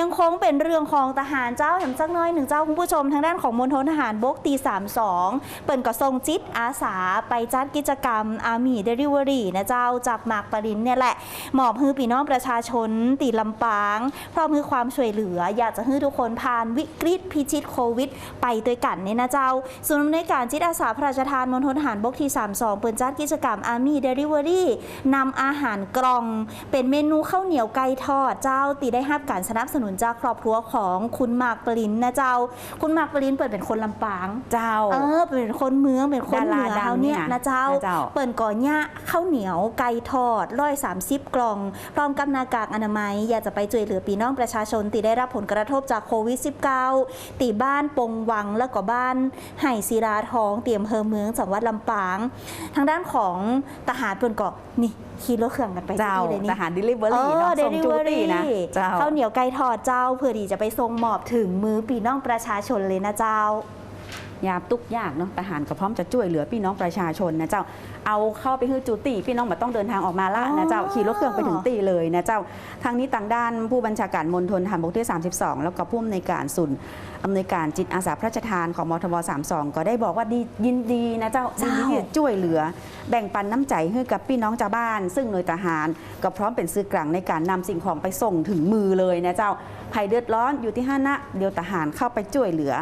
ยังคงเป็นเรื่องของทหารเจ้าแหมสักน้อยหนึ่งเจ้าคุณผู้ชมทางด้านของมณฑลทหารบกตี32 เปิ่นก็ทรงจิตอาสาไปจัดกิจกรรมอามีเดลิเวอรี่นะเจ้าจากหมากปรินเนี่ยแหละหมอบฮือปีน้องประชาชน ตีลำปางพร้อมมือความช่วยเหลือ อยากจะให้ทุกคนผ่านวิกฤตพิชิตโควิด ไปด้วยกันเนี่ยนะเจ้าศูนย์อำนการจิตอาสาพระราชทานมณฑลทหารบกที่32 เปิ่นจัดกิจกรรมอามีเดลิเวอรี่นำอาหารกล่อง เป็นเมนูข้าวเหนียวไก่ทอดเจ้าตีได้รับการสนับสนุนจากครอบครัวของคุณหมากปรินนะเจ้า คุณหมากปรินเปิดเป็นคนลำปาง เจ้า เออเป็นคนเมืองเป็นคนเหนือดาราดังเขาเนี่ยเนี่ยนะเจ้านะเจ้า เปิดก่อนเนี่ยข้าวเหนียวไก่ทอดร้อยสามสิบกล่อง พร้อมกับหนากากอนามัย อยากจะไปช่วยเหลือปีน้องประชาชนที่ได้รับผลกระทบจากโควิด -19 ตีบ้านปงวังแล้วก็บ้านไห่ศิลาทอง เตรียมอำเภอเมืองจังหวัดลำปาง ทางด้านของทหารเปิดเกาะนี่ ขี่รถเครื่องกันไปเจ้าที่เลยนี่ทหาร delivery เนาะเดส่งลิจูเวอตี้รี่นะเจ้าข้าวเหนียวไก่ทอดเจ้า เพื่อที่จะไปส่งมอบถึงมือปีน้องประชาชนเลยนะเจ้า ยามตุกยากเนาะทหารก็พร้อมจะช่วยเหลือพี่น้องประชาชนนะเจ้า เอาเข้าไปฮือจูตีพี่น้องมาต้องเดินทางออกมาละนะเจ้าอ๋อขี่รถเครื่องไปถึงตีเลยนะเจ้าทางนี้ต่างด้านผู้บัญชาการมณฑลทหารบกที่ 32 แล้วก็ผู้อำนวยการศูนย์อำนวยการจิตอาสาพระราชทานของมทบ32 ก็ได้บอกว่าดียินดีนะเจ้ายินดีที่จะช่วยเหลือ แบ่งปันน้ำใจให้กับพี่น้องชาวบ้าน ซึ่งหน่วยทหารก็พร้อมเป็นสื่อกลางในการนำสิ่งของไปส่งถึงมือเลยนะเจ้าภัยเดือดร้อนอยู่ที่ห้านะเดียวทหารเข้าไปช่วยเหลือ